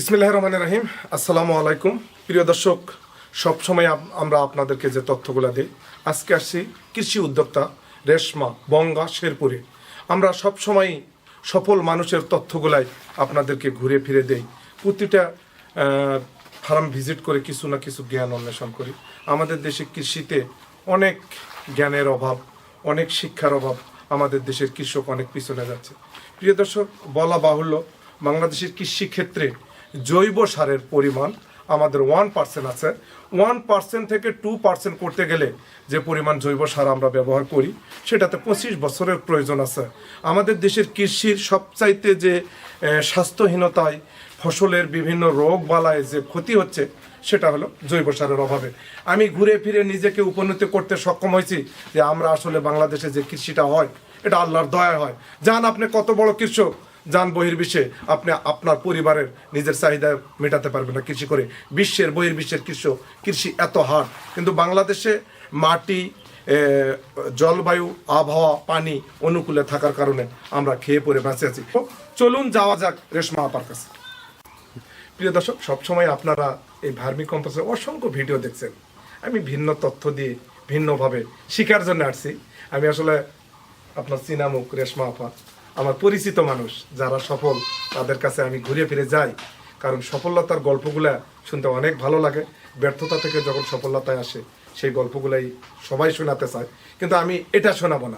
ইসমিল্লাহ রহমান রাহিম। আসসালামু আলাইকুম। প্রিয় দর্শক, সবসময় আমরা আপনাদেরকে যে তথ্যগুলো দিই, আজকে আসছি কৃষি উদ্যোক্তা রেশমা বঙ্গা শেরপুরে। আমরা সবসময় সফল মানুষের তথ্যগুলাই আপনাদেরকে ঘুরে ফিরে দেই। প্রতিটা ফার্ম ভিজিট করে কিছু না কিছু জ্ঞান অন্বেষণ করি। আমাদের দেশে কৃষিতে অনেক জ্ঞানের অভাব, অনেক শিক্ষার অভাব আমাদের দেশের কৃষক অনেক পিছনে যাচ্ছে। প্রিয় দর্শক, বলা বাহুল্য, বাংলাদেশের কৃষি ক্ষেত্রে জৈব সারের পরিমাণ আমাদের ওয়ান পার্সেন্ট আছে। ওয়ান পার্সেন্ট থেকে টু পার্সেন্ট করতে গেলে যে পরিমাণ জৈব সার আমরা ব্যবহার করি, সেটাতে পঁচিশ বছরের প্রয়োজন আছে। আমাদের দেশের কৃষির সবচাইতে যে স্বাস্থ্যহীনতায় ফসলের বিভিন্ন রোগ বালায় যে ক্ষতি হচ্ছে, সেটা হলো জৈব সারের অভাবে। আমি ঘুরে ফিরে নিজেকে উপনীত করতে সক্ষম হয়েছি যে আমরা আসলে বাংলাদেশে যে কৃষিটা হয়, এটা আল্লাহর দয়া হয়। যান আপনি কত বড় কৃষক যান বহির্বিশ্বে আপনি আপনার পরিবারের নিজের চাহিদা মেটাতে পারবেন না কৃষি করে। বিশ্বের বহির্বিশ্বের কৃষক কৃষি এত হার। কিন্তু বাংলাদেশে মাটি জলবায়ু, আবহাওয়া, পানি অনুকূলে থাকার কারণে আমরা খেয়ে পরে বেঁচে আছি। চলুন যাওয়া যাক রেশমা আপার কাছে। প্রিয় দর্শক, সবসময় আপনারা এই ভার্মি কম্পোস্টের অসংখ্য ভিডিও দেখছেন। আমি ভিন্ন তথ্য দিয়ে ভিন্নভাবে শিকার জন্য আসছি। আমি আসলে আপনার চিনামুখ রেশমা আপা। আমার পরিচিত মানুষ যারা সফল, তাদের কাছে আমি ঘুরে ফিরে যাই। কারণ সফলতার গল্পগুলা শুনতে অনেক ভালো লাগে। ব্যর্থতা থেকে যখন সফলতায় আসে, সেই গল্পগুলাই সবাই শোনাতে চায়। কিন্তু আমি এটা শোনাবো না।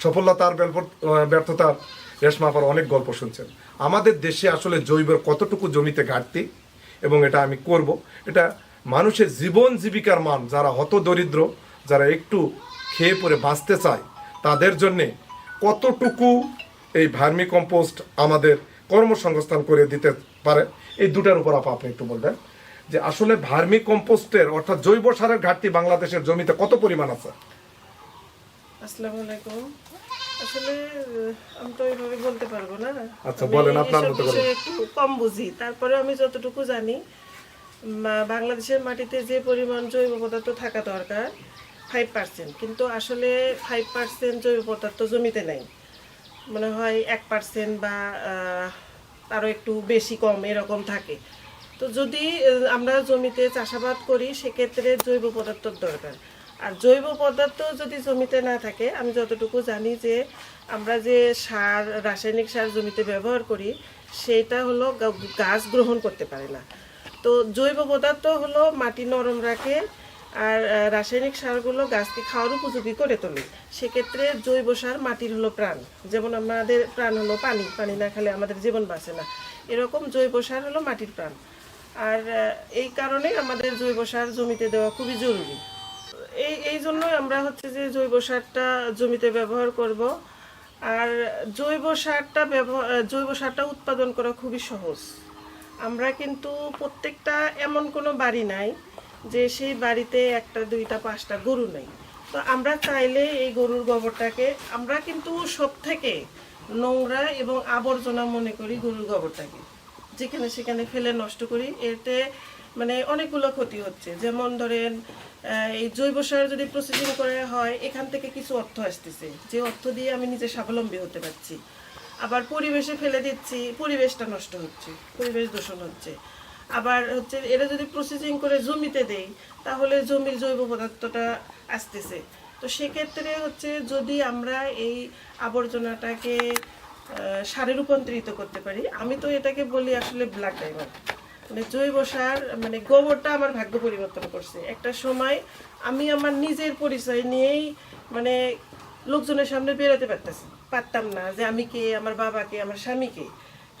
সফলতার ব্যর্থ- ব্যর্থতার রেশমা আপার অনেক গল্প শুনছেন। আমাদের দেশে আসলে জৈবের কতটুকু জমিতে ঘাটতি এবং এটা আমি করব। এটা মানুষের জীবন জীবিকার মান, যারা হত দরিদ্র, যারা একটু খেয়ে পরে বাঁচতে চায়, তাদের জন্যে কতটুকু এই ভার্মি কম্পোস্ট আমাদের কর্মসংস্থান করে দিতে পারে। এই দুটার উপর আপা আপনি একটু বলবেন যে আসলে ভার্মি কম্পোস্টের অর্থাৎ জৈব সারের ঘাটতি বাংলাদেশের জমিতে কত পরিমাণ আছে? আসসালামু আলাইকুম। আসলে আমি তো এইভাবে বলতে পারব না। আচ্ছা, বলেন, আপনার মতো করে। একটু কম বুঝি। তারপরে আমি যতটুকু জানি বাংলাদেশের মাটিতে যে পরিমাণ জৈব পদার্থ থাকা দরকার ফাইভ পার্সেন্ট কিন্তু আসলে ফাইভ পার্সেন্ট জৈব পদার্থ জমিতে নেই। মনে হয় এক পার্সেন্ট বা আরও একটু বেশি কম এরকম থাকে। তো যদি আমরা জমিতে চাষাবাদ করি, সেক্ষেত্রে জৈব পদার্থর দরকার। আর জৈব পদার্থ যদি জমিতে না থাকে, আমি যতটুকু জানি যে, আমরা যে সার, রাসায়নিক সার জমিতে ব্যবহার করি সেটা হলো গাছ গ্রহণ করতে পারে না। তো জৈব পদার্থ হলো মাটি নরম রাখে আর রাসায়নিক সারগুলো গাছকে খাওয়ার উপযোগী করে তোলে। সেক্ষেত্রে জৈব সার মাটির হলো প্রাণ। যেমন আমাদের প্রাণ হলো পানি। পানি না খেলে আমাদের জীবন বাঁচে না। এরকম জৈব সার হলো মাটির প্রাণ। আর এই কারণে আমাদের জৈব সার জমিতে দেওয়া খুবই জরুরি। এই এই জন্যই আমরা হচ্ছে যে জৈব সারটা জমিতে ব্যবহার করব। আর, জৈব সারটা ব্যবহার জৈব সারটা উৎপাদন করা খুবই সহজ। আমরা কিন্তু প্রত্যেকটা এমন কোনো বাড়ি নাই যে সেই বাড়িতে একটা, দুইটা, পাঁচটা গরু নেই। তো আমরা চাইলে এই গরুর গোবরটাকে, আমরা কিন্তু সব থেকে নোংরা এবং আবর্জনা মনে করি গরুর গোবরটাকে। যেখানে সেখানে ফেলে নষ্ট করি, এতে মানে অনেকগুলো ক্ষতি হচ্ছে। যেমন ধরেন এই জৈব সার যদি প্রসেসিং করে হয়, এখান থেকে কিছু অর্থ আসতেছে। যে অর্থ দিয়ে আমি নিজে স্বাবলম্বী হতে পারছি। আবার পরিবেশে ফেলে দিচ্ছি, পরিবেশটা নষ্ট হচ্ছে, পরিবেশ দূষণ হচ্ছে। আবার হচ্ছে এটা যদি প্রসেসিং করে জমিতে দেই তাহলে জমির জৈব পদার্থটা আসতেছে। তো সেক্ষেত্রে হচ্ছে যদি আমরা এই আবর্জনাটাকে সারে রূপান্তরিত করতে পারি, আমি তো এটাকে বলি আসলে ব্ল্যাক ডায়মন্ড মানে জৈব সার মানে গোবরটা আমার ভাগ্য পরিবর্তন করছে। একটা সময় আমি আমার নিজের পরিচয় নিয়েই মানে লোকজনের সামনে বেরোতে পারতাম না যে আমি কে, আমার বাবাকে আমার স্বামীকে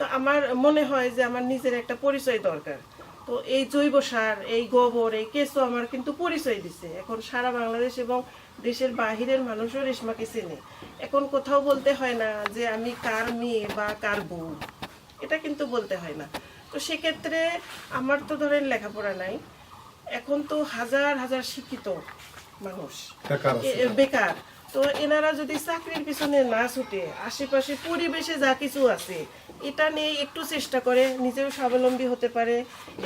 তো আমার মনে হয় যে আমার নিজের একটা পরিচয় দরকার। তো এই জৈব সার এই গোবর এই কেঁচো আমার কিন্তু পরিচয় দিছে। এখন সারা বাংলাদেশ এবং দেশের বাহিরের মানুষও রেশমাকে চেনে। এখন কোথাও বলতে হয় না যে আমি কার মেয়ে বা কার বউ। এটা কিন্তু বলতে হয় না। তো সেক্ষেত্রে আমার তো ধরেন লেখাপড়া নাই। এখন তো হাজার হাজার শিক্ষিত মানুষ। বেকার তো এনারা যদি চাকরির পিছনে না ছুটে আশেপাশে পরিবেশে যা কিছু আছে এটা নিয়ে একটু চেষ্টা করে নিজেও স্বাবলম্বী হতে পারে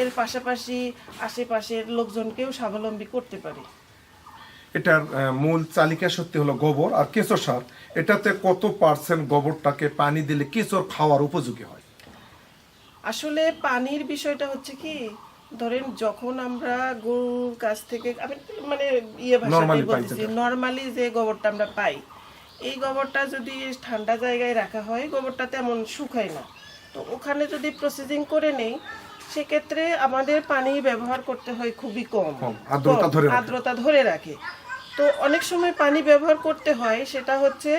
এর পাশাপাশি আশেপাশের লোকজনকেও স্বাবলম্বী করতে পারে। এটার মূল চালিকা সত্যি হলো গোবর আর কেঁচো সার। এটাতে কত পার্সেন্ট গোবরটাকে পানি দিলে কেঁচোর খাওয়ার উপযোগী হয়? আসলে পানির বিষয়টা হচ্ছে কি ধরেন যখন আমরা গরুর কাছ থেকে আমি মানে ইয়ে ভাষাতেই বলতেছি নর্মালি যে গোবরটা আমরা পাই এই গোবরটা যদি ঠান্ডা জায়গায় রাখা হয় গোবরটা তেমন শুকায় না। তো ওখানে যদি প্রসেসিং করে নেই সেক্ষেত্রে আমাদের পানি ব্যবহার করতে হয় খুবই কম। আর্দ্রতা ধরে রাখে। তো অনেক সময় পানি ব্যবহার করতে হয় সেটা হচ্ছে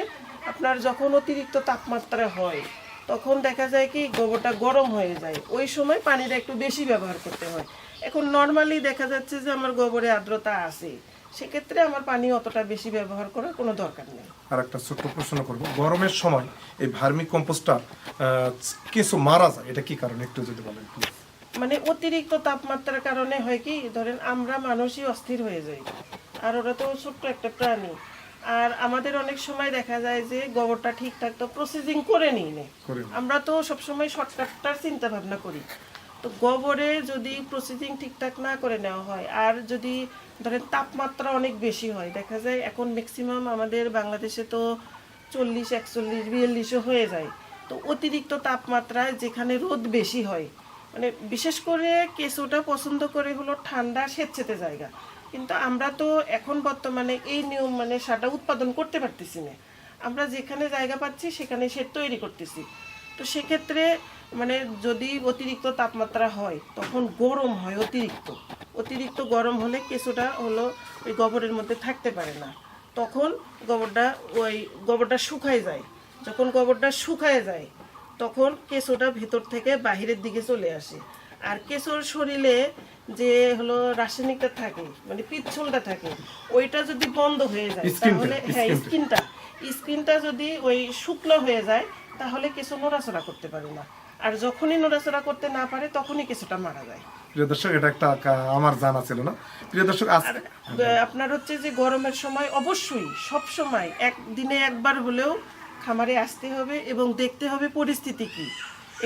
আপনার যখন অতিরিক্ত তাপমাত্রা হয় তখন দেখা যায় কি গোবরটা গরম হয়ে যায়। ওই সময় পানিটা একটু বেশি ব্যবহার করতে হয়। এখন নর্মালি দেখা যাচ্ছে যে আমার গোবরে আর্দ্রতা আছে। সেক্ষেত্রে আমার পানি অতটা বেশি ব্যবহার করার কোনো দরকার নেই। আর একটা ছোট্ট প্রশ্ন করব। গরমের সময় এই ভার্মি কম্পোস্টটা কিছু মারা যায় এটা কি কারণে? একটু যদি বলেন মানে অতিরিক্ত তাপমাত্রার কারণে হয় কি ধরেন আমরা মানুষই অস্থির হয়ে যাই। আর ওরা তো ছোট্ট একটা প্রাণী। আর আমাদের অনেক সময় দেখা যায় যে গোবরটা ঠিকঠাক তো প্রসেসিং করে নিই নে। আমরা তো সবসময় শর্টকাটটার চিন্তা ভাবনা করি। তো গোবরে যদি প্রসেসিং ঠিকঠাক না করে নেওয়া হয় আর যদি ধরেন তাপমাত্রা অনেক বেশি হয় দেখা যায় এখন ম্যাক্সিমাম আমাদের বাংলাদেশে তো চল্লিশ একচল্লিশ বিয়াল্লিশও হয়ে যায়। তো অতিরিক্ত তাপমাত্রায় যেখানে রোদ বেশি হয় মানে বিশেষ করে কেঁচোটা পছন্দ করে হলো ঠান্ডা স্বেচ্ছেতে জায়গা। কিন্তু আমরা তো এখন বর্তমানে এই নিয়ম মানে সারটা উৎপাদন করতে পারতেছি না। আমরা যেখানে জায়গা পাচ্ছি, সেখানে সে তৈরি করতেছি। তো সেক্ষেত্রে মানে যদি অতিরিক্ত তাপমাত্রা হয়, তখন গরম হয় অতিরিক্ত। অতিরিক্ত গরম হলে কেঁচোটা হলো ওই গোবরের মধ্যে থাকতে পারে না। তখন গোবরটা ওই গোবরটা শুকায় যায়। যখন গোবরটা শুকায় যায়, তখন কেঁচোটা ভেতর থেকে বাহিরের দিকে চলে আসে। আর কেঁচোর শরীরে যে হলো রাসায়নিকটা থাকে মানে পিচ্ছলটা থাকে ওইটা যদি বন্ধ হয়ে যায় তাহলে হ্যাঁ স্কিনটা। স্কিনটা। যদি ওই শুকনো হয়ে যায় তাহলে কিছু নড়াচড়া করতে পারে না। আর যখনই নড়াচড়া করতে না পারে তখনই কিছুটা মারা যায়। প্রিয় দর্শক এটা একটা আমার জানা ছিল না। প্রিয় দর্শক আপনার হচ্ছে যে গরমের সময় অবশ্যই সব সময় এক দিনে একবার হলেও খামারে আসতে হবে এবং দেখতে হবে পরিস্থিতি কি।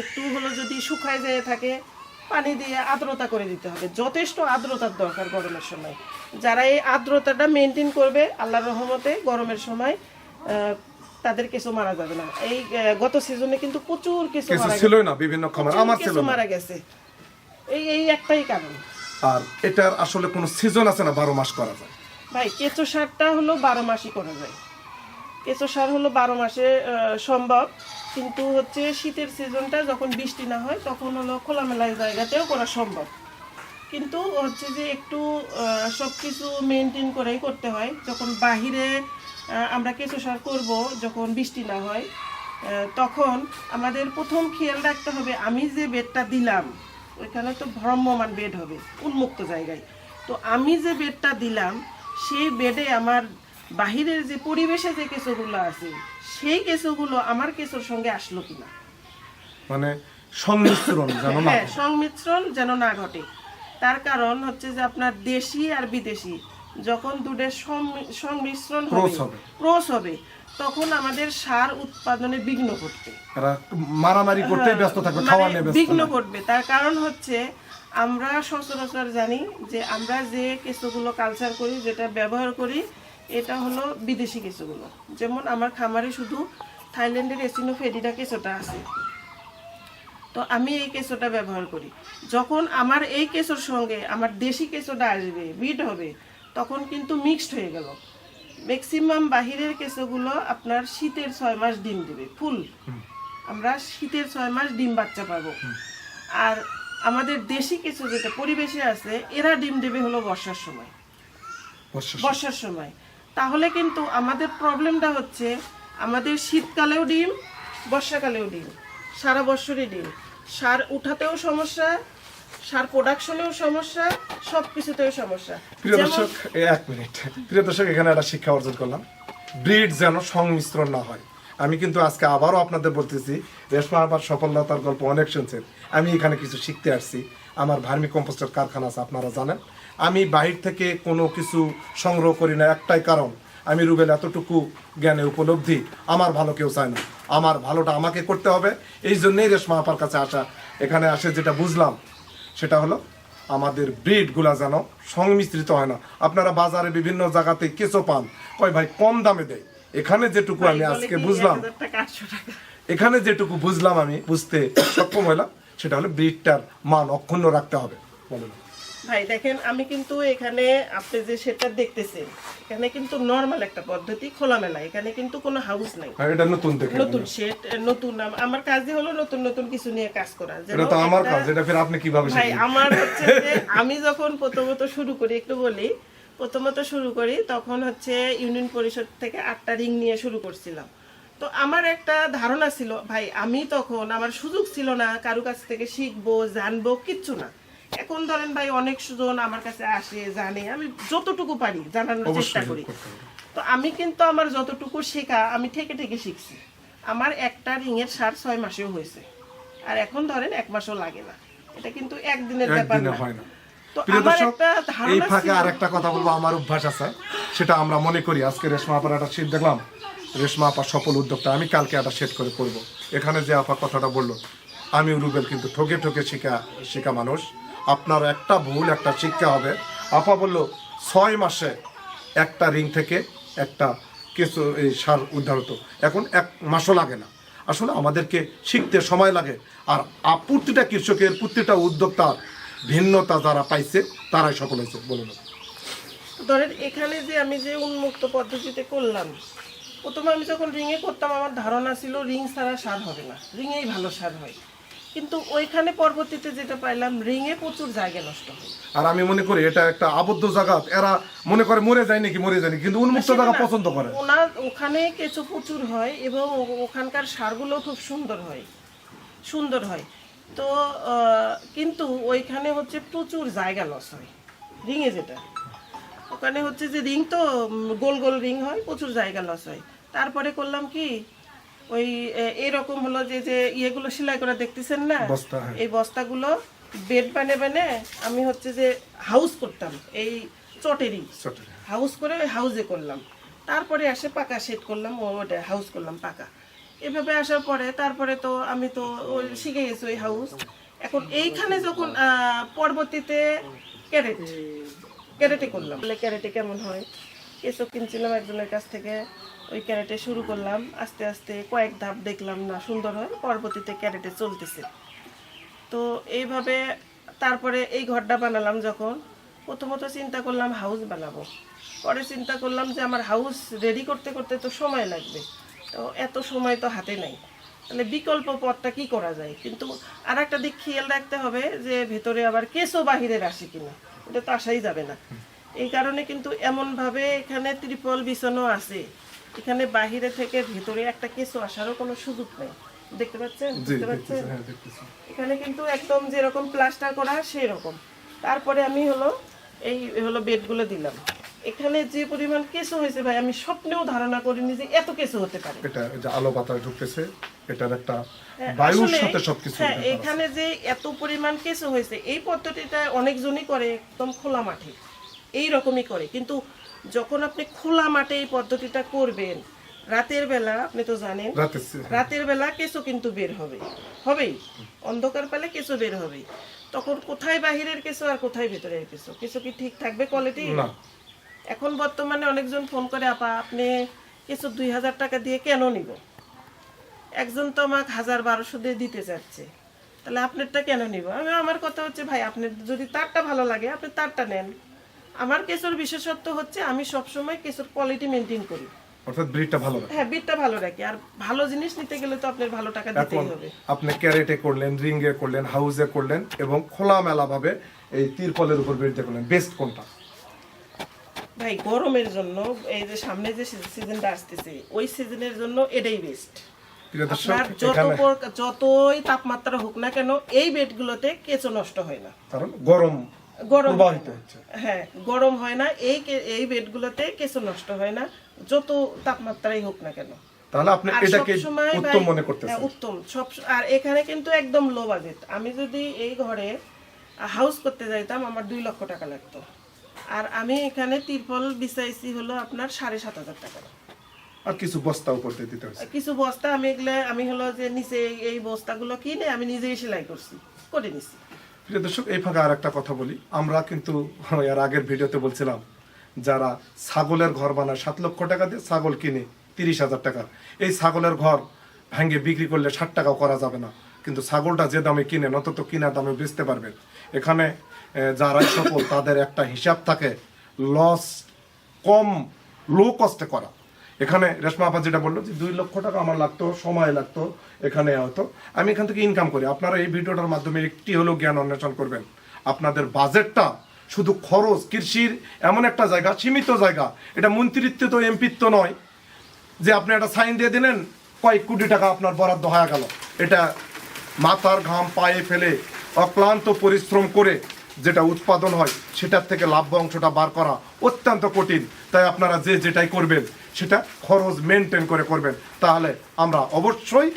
একটু হলো যদি শুকায় যায় থাকে পানি দিয়ে আর্দ্রতা করে দিতে হবে। যথেষ্ট আর্দ্রতার দরকার গরমের সময়। যারা এই আর্দ্রতাটা মেনটেন করবে আল্লাহর রহমতে গরমের সময় তাদের কিছু মারা যাবে না। এই গত সিজনে কিন্তু প্রচুর মারা ছিল না বিভিন্ন খামার আমার ছিল মারা গেছে। এই এই একটাই কারণ। আর এটার আসলে কোনো সিজন আছে না বারো মাস করা যায়। ভাই কেঁচো সারটা হলো বারো মাসই করা যায়। কেঁচো সার হলো বারো মাসে সম্ভব। কিন্তু হচ্ছে শীতের সিজনটা যখন বৃষ্টি না হয়, তখন হলো খোলামেলা জায়গাতেও করা সম্ভব। কিন্তু হচ্ছে যে একটু সব কিছু মেনটেন করেই করতে হয়। যখন বাহিরে আমরা কেঁচো সার করব, যখন বৃষ্টি না হয় তখন আমাদের প্রথম খেয়াল রাখতে হবে, আমি যে বেডটা দিলাম, ওইখানে তো ভ্রম্যমান বেড হবে, উন্মুক্ত জায়গায়। তো আমি যে বেডটা দিলাম, সেই বেডে আমার বাহিরের যে পরিবেশে যে কেঁচোগুলো আছে সেই কেঁচোগুলো আমার কেঁচোর সঙ্গে আসলো কিনা? মানে সংমিশ্রণ জানো না হ্যাঁ সংমিশ্রণ যেন না ঘটে। তার কারণ হচ্ছে যে আপনার দেশি আর বিদেশি যখন দুধের সংমিশ্রণ হবে ক্রস হবে। তখন আমাদের সার উৎপাদনে বিঘ্ন ঘটবে। মারামারি করতেই ব্যস্ত থাকবে খাওয়া নিয়ে মানে বিঘ্ন। ঘটবে। তার কারণ হচ্ছে আমরা সচরাচর জানি যে আমরা যে কেঁচোগুলো কালচার করি যেটা ব্যবহার করি এটা হলো বিদেশি কেঁচোগুলো। যেমন আমার খামারে শুধু থাইল্যান্ডের এসিনোফেডিনা কেঁচোটা আছে। তো আমি এই কেঁচোটা ব্যবহার করি। যখন আমার এই কেঁচোর সঙ্গে আমার দেশি কেঁচোটা আসবে বিট হবে তখন কিন্তু মিক্সড হয়ে গেল। ম্যাক্সিমাম বাহিরের কেঁচোগুলো আপনার শীতের ছয় মাস ডিম দেবে ফুল। আমরা শীতের ছয় মাস ডিম বাচ্চা পাবো। আর আমাদের দেশি কেঁচো যেটা পরিবেশে আছে এরা ডিম দেবে হলো বর্ষার সময়। বর্ষার সময়। তাহলে কিন্তু আমাদের প্রবলেমটা হচ্ছে আমাদের শীতকালেও ডিম বর্ষাকালেও ডিম সারা বছরই ডিম। সার উঠাতেও সমস্যা সার প্রোডাকশনেও সমস্যা সব কিছুতেও সমস্যা। প্রিয় দর্শক এক মিনিট। প্রিয় দর্শক এখানে একটা শিক্ষা অর্জন করলাম। ব্রিড যেন সংমিশ্রণ না হয়। আমি কিন্তু আজকে আবারও আপনাদের বলতেছি রেশমা আবার সফলতার গল্প অনেক শুনছেন। আমি এখানে কিছু শিখতে আসছি। আমার ভার্মি কম্পোস্টের কারখানা আছে আপনারা জানেন। আমি বাহির থেকে কোনো কিছু সংগ্রহ করি না একটাই কারণ আমি রুবেল এতটুকু জ্ঞানে উপলব্ধি আমার ভালো কেউ চায় না। আমার ভালোটা আমাকে করতে হবে এই জন্যেই রেশমা আপার কাছে আসা। এখানে আসে যেটা বুঝলাম সেটা হলো আমাদের ব্রিডগুলা যেন সংমিশ্রিত হয় না। আপনারা বাজারে বিভিন্ন জায়গাতে কেঁচো পান কয় ভাই কম দামে দেয়। এখানে যেটুকু আমি আজকে বুঝলাম 1000 টাকা, 800 টাকা। এখানে যেটুকু বুঝলাম আমি বুঝতে সক্ষম হইলাম। সেটা হলো ব্রিডটার মান অক্ষুণ্ণ রাখতে হবে। বলুন ভাই দেখেন আমি কিন্তু এখানে আপনি যে সেটা দেখতেছেন এখানে কিন্তু নর্মাল একটা পদ্ধতি খোলামেলা এখানে কিন্তু কোনো হাউস নাই। এটা নতুন দেখে নতুন সেট নতুন আম- আমার কাজই হলো নতুন নতুন কিছু নিয়ে কাজ করা। এটা তো আমার কাজ এটা ফের আপনি কীভাবে ভাই আমার হচ্ছে যে আমি যখন প্রথমত শুরু করি একটু বলি প্রথমত শুরু করি তখন হচ্ছে ইউনিয়ন পরিষদ থেকে আটটা রিং নিয়ে শুরু করছিলাম। তো আমার একটা ধারণা ছিল ভাই আমি তখন আমার সুযোগ ছিল না কারও কাছ থেকে শিখব জানব কিচ্ছু না। এখন ধরেন ভাই অনেক সুজন আমার কাছে আসে জানে আমি যতটুকু পারি জানানোর চেষ্টা করি। তো আমি কিন্তু আমার যতটুকু শেখা আমি থেকে থেকে শিখছি। আমার একটা রিংয়ের সার ছয় মাসেও হয়েছে। আর এখন ধরেন এক মাসও লাগে না। এটা কিন্তু একদিনের ব্যাপার না। তো আমার একটা এই ফাঁকে আর একটা কথা বলব আমার অভ্যাস আছে সেটা আমরা মনে করি। আজকে রেশমা একটা শীত দেখলাম। রেশমা আপার সফল উদ্যোক্তা, আমি কালকে একটা সেট করে পড়ব এখানে যে আপা কথাটা বলল, আমি রুবেল কিন্তু ঠকে ঠকে শিখা শিখা মানুষ। আপনার একটা ভুল, একটা শিক্ষা হবে। আপা বলল, ছয় মাসে একটা রিং থেকে একটা কিছু এই সার উদ্ধার হতো। এখন এক মাসও লাগে না। আসলে আমাদেরকে শিখতে সময় লাগে। আর প্রতিটা কৃষকের, প্রতিটা উদ্যোক্তার ভিন্নতা যারা পাইছে, তারাই সফল হয়েছে। বলুন। ধরেন, এখানে যে আমি যে উন্মুক্ত পদ্ধতিতে করলাম প্রথমে আমি যখন রিংয়ে করতাম আমার ধারণা ছিল রিং ছাড়া সার হবে না। রিংয়েই ভালো সার হয়। কিন্তু ওইখানে পরবর্তীতে যেটা পাইলাম রিংয়ে প্রচুর জায়গা নষ্ট হয়। আর আমি মনে করি এটা একটা আবদ্ধ জায়গা। এরা মনে করে মরে যায় নাকি মরে যায় নাকি কিন্তু উন্মুক্ত জায়গা পছন্দ করে। ওনার ওখানে কেঁচো প্রচুর হয় এবং ওখানকার সারগুলো খুব সুন্দর হয়। সুন্দর হয়। তো কিন্তু ওইখানে হচ্ছে প্রচুর জায়গা লস হয়। রিংয়ে যেটা। ওখানে হচ্ছে যে রিং তো গোল গোল রিং হয় প্রচুর জায়গা লস হয়। তারপরে করলাম কি ওই এরকম হলো যে যে ইয়েগুলো সেলাই করা দেখতেছেন না? হ্যাঁ। এই বস্তাগুলো বেড বানে বানে আমি হচ্ছে যে হাউস করতাম এই চটেরই। চটে। হাউস করে ওই হাউসে করলাম। তারপরে আসে পাকা সেট করলাম ওটা হাউস করলাম পাকা। এভাবে আসার পরে তারপরে তো আমি তো ওই শিখে গেছি ওই হাউস এখন এইখানে যখন পরবর্তীতে ক্যারেট ক্যারেটে করলাম। বলে ক্যারেটে কেমন হয়? এসব কিনছিলাম একজনের কাছ থেকে, ওই ক্যারেটে শুরু করলাম। আস্তে আস্তে কয়েক ধাপ দেখলাম না, সুন্দর হয় পরবর্তীতে ক্যারেটে চলতেছে। তো এইভাবে তারপরে এই ঘরটা বানালাম যখন। প্রথমত চিন্তা করলাম হাউস বানাবো। পরে চিন্তা করলাম যে আমার হাউস রেডি করতে করতে তো সময় লাগবে। তো এত সময় তো হাতে নাই। তাহলে বিকল্প পথটা কি করা যায়? কিন্তু আর একটা দিক খেয়াল রাখতে হবে যে ভেতরে আবার কেসও বাহিরের আসে কিনা। এটা তো আসাই যাবে না। এই কারণে কিন্তু এমনভাবে এখানে ত্রিপল বিছানো আছে। এখানে বাহিরে থেকে ভেতরে একটা কেসও আসারও কোনো সুযোগ নেই। দেখতে পাচ্ছেন? দেখতেছি পাচ্ছেন? হ্যাঁ এখানে কিন্তু একদম যেরকম প্লাস্টার করা সেই রকম তারপরে আমি হলো এই হলো বেডগুলো দিলাম। এখানে যে পরিমাণ কেঁচো হয়েছে ভাই আমি স্বপ্নেও ধারণা করিনি যে এত কেঁচো হতে পারে। এটা যে আলো বাতাস ঢুকতেছে এটার একটা বায়ুর সাথে সবকিছু হ্যাঁ এখানে যে এত পরিমাণ কেঁচো হয়েছে এই পদ্ধতিটা অনেকজনই করে একদম খোলা মাঠে। এই রকমই করে। কিন্তু যখন আপনি খোলা মাঠে এই পদ্ধতিটা করবেন রাতের বেলা আপনি তো জানেন রাতের বেলা কেঁচো কিন্তু বের হবে। হবেই। অন্ধকার পেলে কেঁচো বের হবে। তখন কোথায় বাহিরের কেঁচো আর কোথায় ভেতরের কেঁচো? কেঁচো কি ঠিক থাকবে কোয়ালিটি এখন বর্তমানে অনেকজন ফোন করে আপা আপনি কিছু দুই হাজার টাকা দিয়ে কেন নিব? একজন তো আমাকে হাজার বারোশো দিয়ে দিতে চাচ্ছে। তাহলে আপনারটা কেন নিব? আমি আমার কথা হচ্ছে ভাই আপনার যদি তারটা ভালো লাগে আপনি তারটা নেন। আমার কেঁচোর বিশেষত্ব হচ্ছে আমি সবসময় কেঁচোর কোয়ালিটি মেনটেন করি। অর্থাৎ ব্রিডটা ভালো হ্যাঁ ব্রিডটা ভালো রাখি। আর ভালো জিনিস নিতে গেলে তো আপনার ভালো টাকা দিতেই হবে। আপনি ক্যারেটে করলেন রিঙ্গে করলেন হাউসে করলেন এবং খোলামেলা ভাবে এই তিরপলের উপর বেরিয়ে করলেন। বেস্ট কোনটা? ভাই গরমের জন্য এই যে সামনে যে সিজনটা আসতেছে ওই সিজনের জন্য এটাই বেস্ট যতই তাপমাত্রা হোক না কেন এই বেডগুলোতে কেঁচো নষ্ট হয় না। কারণ গরম গরম হ্যাঁ গরম হয় না এই এই বেডগুলোতে কেঁচো নষ্ট হয় না যত তাপমাত্রাই হোক না কেন। তাহলে আপনি এটাকে সবসময় উত্তম মনে করতেছেন। হ্যাঁ, উত্তম। সব আর এখানে কিন্তু একদম লো বাজেট আমি যদি এই ঘরে হাউস করতে যাইতাম আমার দুই লক্ষ টাকা লাগতো। আর আমি এখানে তিরপল বিছাইছি হলো আপনার সাড়ে সাত হাজার টাকা। আর কিছু বস্তা উপর দিয়ে দিতে হচ্ছে কিছু বস্তা আমি এগুলো আমি হলো যে নিচে এই- বস্তাগুলো কিনে আমি নিজেই সেলাই করছি করে নিছি। প্রিয় দর্শক এই ফাঁকে আর একটা কথা বলি। আমরা কিন্তু এর আগের ভিডিওতে বলছিলাম যারা ছাগলের ঘর বানায় সাত লক্ষ টাকা দিয়ে ছাগল কিনে তিরিশ হাজার টাকা। এই ছাগলের ঘর ভেঙে বিক্রি করলে ষাট টাকাও করা যাবে না। কিন্তু ছাগলটা যে দামে কিনেন অত তো কিনা দামে বেচতে পারবেন এখানে যারা সফল তাদের একটা হিসাব থাকে লস কম লো কস্টে করা। এখানে রেশমা আপা যেটা বলল যে দুই লক্ষ টাকা আমার লাগতো, সময় লাগতো, এখানে হতো। আমি এখান থেকে ইনকাম করি। আপনারা এই ভিডিওটার মাধ্যমে একটি হলেও জ্ঞান অন্বেষণ করবেন। আপনাদের বাজেটটা শুধু খরচ, কৃষির এমন একটা জায়গা, সীমিত জায়গা। এটা মন্ত্রিত্ব তো এমপিত্ব নয়। যে আপনি একটা সাইন দিয়ে দিলেন, কয়েক কোটি টাকা আপনার বরাদ্দ হয়ে গেল। এটা মাথার ঘাম পায়ে ফেলে অক্লান্ত পরিশ্রম করে যেটা উৎপাদন হয়, সেটার থেকে লাভ্য অংশটা বার করা অত্যন্ত কঠিন। তাই আপনারা যে যেটাই করবেন, সেটা খরচ মেনটেন করে করবেন। তাহলে আমরা অবশ্যই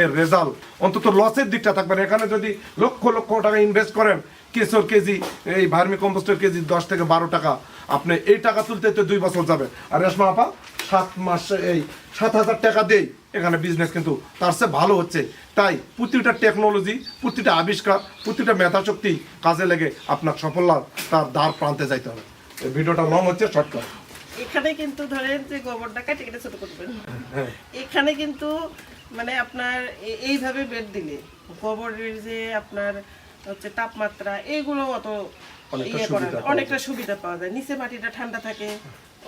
এর রেজাল্ট অন্তত লসের দিকটা থাকবেন এখানে যদি লক্ষ লক্ষ টাকা ইনভেস্ট করেন কেশর কেজি, এই ভার্মি কম্পোস্টের কেজি দশ থেকে বারো টাকা। আপনি এই টাকা তুলতে দুই বছর যাবে। আর রেশমা আপা, সাত মাস এই সাত হাজার টাকা দেই। এখানে বিজনেস কিন্তু তার চেয়ে ভালো হচ্ছে। তাই প্রতিটা টেকনোলজি প্রতিটা আবিষ্কার প্রতিটা মেধাশক্তি কাজে লেগে আপনার সফলতা তার দ্বার প্রান্তে যাইতে হবে। ভিডিওটা লং হচ্ছে শর্টকাট এখানে কিন্তু ধরেন যে গোবরটা কেটে কেটে ছোট করবেন হ্যাঁ। এখানে কিন্তু মানে আপনার এইভাবে বেড দিলে গোবরের যে আপনার হচ্ছে তাপমাত্রা এইগুলো অত অনেকটা ইয়ে করা অনেকটা সুবিধা পাওয়া যায়। নিচে মাটিটা ঠান্ডা থাকে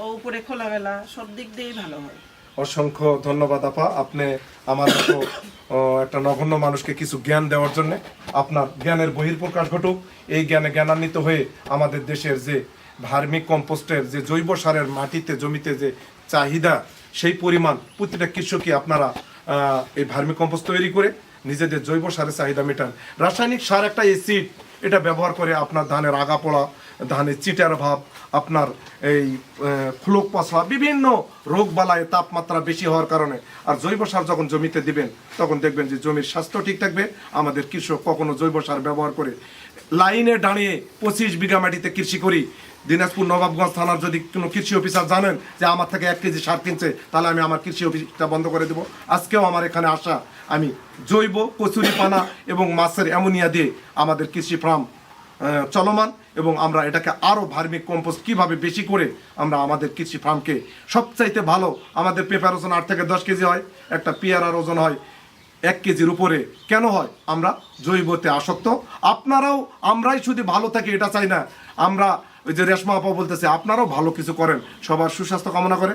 ও উপরে খোলামেলা সব দিক দিয়েই ভালো হয়। অসংখ্য ধন্যবাদ আপা। আপনি আমার মতো একটা নগণ্য মানুষকে কিছু জ্ঞান দেওয়ার জন্য আপনার জ্ঞানের বহির্প্রকাশ ঘটুক। এই জ্ঞানে জ্ঞানান্বিত হয়ে আমাদের দেশের যে ভার্মিক কম্পোস্টের, যে জৈব সারের মাটিতে, জমিতে যে চাহিদা, সেই পরিমাণ প্রতিটা কৃষকই আপনারা এই ভার্মিক কম্পোস্ট তৈরি করে নিজেদের জৈব সারের চাহিদা মেটান। রাসায়নিক সার একটা এসিড এটা ব্যবহার করে আপনার ধানের আগা পড়া ধানের চিটার ভাব আপনার এই খুলক পচা বিভিন্ন রোগ বালায় তাপমাত্রা বেশি হওয়ার কারণে। আর জৈব সার যখন জমিতে দিবেন, তখন দেখবেন যে জমির স্বাস্থ্য ঠিক থাকবে। আমাদের কৃষক কখনো জৈব সার ব্যবহার করে লাইনে দাঁড়িয়ে পঁচিশ বিঘা মাটিতে কৃষি করি। দিনাজপুর নবাবগঞ্জ থানার যদি কোনো কৃষি অফিসার জানেন যে আমার থেকে এক কেজি সার কিনছে, তাহলে আমি আমার কৃষি অফিসটা বন্ধ করে দেবো। আজকেও আমার এখানে আসা, আমি জৈব কচুরি পানা এবং মাছের অ্যামোনিয়া দিয়ে আমাদের কৃষি ফার্ম চলমান। এবং আমরা এটাকে আরও ভার্মিক কম্পোস্ট কীভাবে বেশি করে আমরা আমাদের কৃষি ফার্মকে সবচাইতে ভালো, আমাদের পেপার ওজন আট থেকে দশ কেজি হয়, একটা পেয়ারার ওজন হয় এক কেজির উপরে। কেন হয়? আমরা জৈবতে আসক্ত। আপনারাও, আমরাই শুধু ভালো থাকি, এটা চাই না। আমরা ওই যে রেশমা আপা বলতেছে, আপনারাও ভালো কিছু করেন, সবার সুস্বাস্থ্য কামনা করে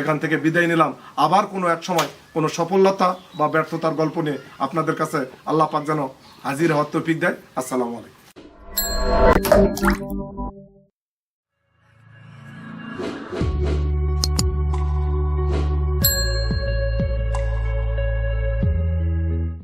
এখান থেকে বিদায় নিলাম। আবার কোনো এক সময় কোনো সফলতা বা ব্যর্থতার গল্প নিয়ে আপনাদের কাছে আল্লাহ পাক যেন হাজির হওয়ার তৌফিক দেয়। আসসালামু আলাইকুম। Música